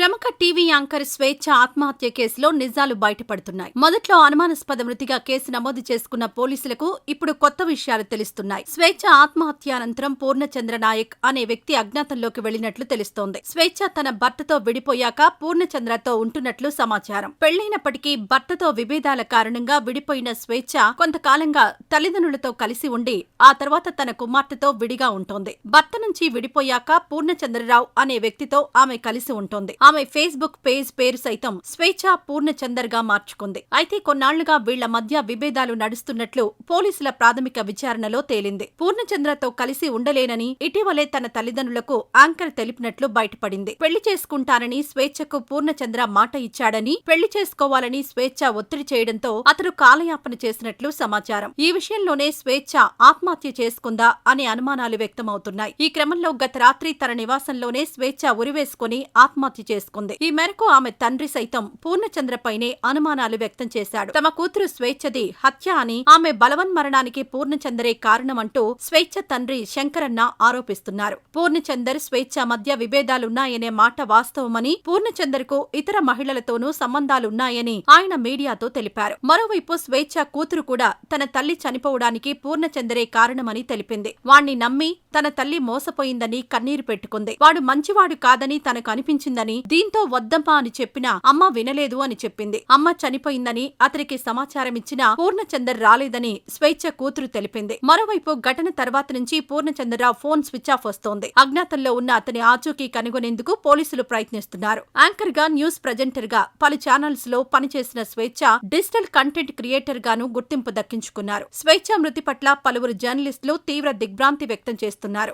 ప్రముఖ TV anchor స్వేచ్ఛ ఆత్మహత్య కేసులో నిజాలు బయటపడుతున్నాయి. మొదట్లో అనుమానాస్పద మృతిగా కేసు నమోదు చేసుకున్న పోలీసులకు ఇప్పుడు కొత్త విషయాలు తెలుస్తున్నాయి. స్వేచ్ఛ ఆత్మహత్య అనంతరం పూర్ణచంద్ర నాయక్ అనే వ్యక్తి అజ్ఞాతంలోకి వెళ్ళినట్లు తెలుస్తోంది. స్వేచ్ఛ తన భర్తతో విడిపోయాక పూర్ణచంద్రతో ఉంటున్నట్లు సమాచారం. పెళ్ళైనప్పటికీ భర్తతో విభేదాల కారణంగా విడిపోయిన స్వేచ్ఛ కొంతకాలంగా తల్లిదండ్రులతో కలిసి ఉండి ఆ తర్వాత తన కుమార్తెతో విడిగా ఉంటోంది. భర్త నుంచి విడిపోయాక పూర్ణచంద్రరావు అనే వ్యక్తితో ఆమె కలిసి ఉంటోంది. ఆమె ఫేస్బుక్ పేజ్ పేరు సైతం స్వేచ్ఛ పూర్ణచందర్గా మార్చుకుంది. అయితే కొన్నాళ్ళుగా వీళ్ళ మధ్య విభేదాలు నడుస్తున్నట్లు పోలీసుల ప్రాథమిక విచారణలో తేలింది. పూర్ణచంద్రతో కలిసి ఉండలేనని ఇటీవలే తన తల్లిదండ్రులకు యాంకర్ తెలిపినట్లు బయటపడింది. పెళ్ళి చేసుకుంటానని స్వేచ్ఛకు పూర్ణచంద్ర మాట ఇచ్చాడని పెళ్ళి చేసుకోవాలని స్వేచ్ఛ ఒత్తిడి చేయడంతో అతడు కాలయాపన చేసినట్లు సమాచారం. ఈ విషయంలోనే స్వేచ్ఛ ఆత్మహత్య చేసుకుందా అనే అనుమానాలు వ్యక్తమవుతున్నాయి. ఈ క్రమంలో గత రాత్రి తన నివాసంలోనే స్వేచ్ఛ ఉరివేసుకుని ఆత్మహత్య చేసుకుంది. ఈ మేరకు ఆమె తండ్రి సైతం పూర్ణచంద్రపైనే అనుమానాలు వ్యక్తం చేశాడు. తమ కూతురు స్వేచ్ఛది హత్య అని ఆమె బలవన్మరణానికి పూర్ణచందరే కారణమంటూ స్వేచ్ఛ తండ్రి శంకరన్న ఆరోపిస్తున్నారు. పూర్ణచందర్ స్వేచ్ఛ మధ్య విభేదాలున్నాయనే మాట వాస్తవమని పూర్ణచందర్కు ఇతర మహిళలతోనూ సంబంధాలున్నాయని ఆయన మీడియాతో తెలిపారు. మరోవైపు స్వేచ్ఛ కూతురు కూడా తన తల్లి చనిపోవడానికి పూర్ణచందరే కారణమని తెలిపింది. వాణ్ణి నమ్మి తన తల్లి మోసపోయిందని కన్నీరు పెట్టుకుంది. వాడు మంచివాడు కాదని తనకు అనిపించిందని దీంతో వద్దమ్మా అని చెప్పినా అమ్మ వినలేదు అని చెప్పింది. అమ్మ చనిపోయిందని అతనికి సమాచారం ఇచ్చినా పూర్ణచందర్ రాలేదని స్వేచ్ఛ కూతురు తెలిపింది. మరోవైపు ఘటన తర్వాత నుంచి పూర్ణచంద్రరావు ఫోన్ స్విచ్ ఆఫ్ వస్తోంది. అజ్ఞాతంలో ఉన్న అతని ఆచూకీ కనుగొనేందుకు పోలీసులు ప్రయత్నిస్తున్నారు. యాంకర్గా న్యూస్ ప్రజెంటర్గా పలు ఛానల్స్లో పనిచేసిన స్వేచ్ఛ డిజిటల్ కంటెంట్ క్రియేటర్ గాను గుర్తింపు దక్కించుకున్నారు. స్వేచ్ఛ మృతి పట్ల పలువురు జర్నలిస్టులు తీవ్ర దిగ్భ్రాంతి వ్యక్తం చేస్తున్నారు.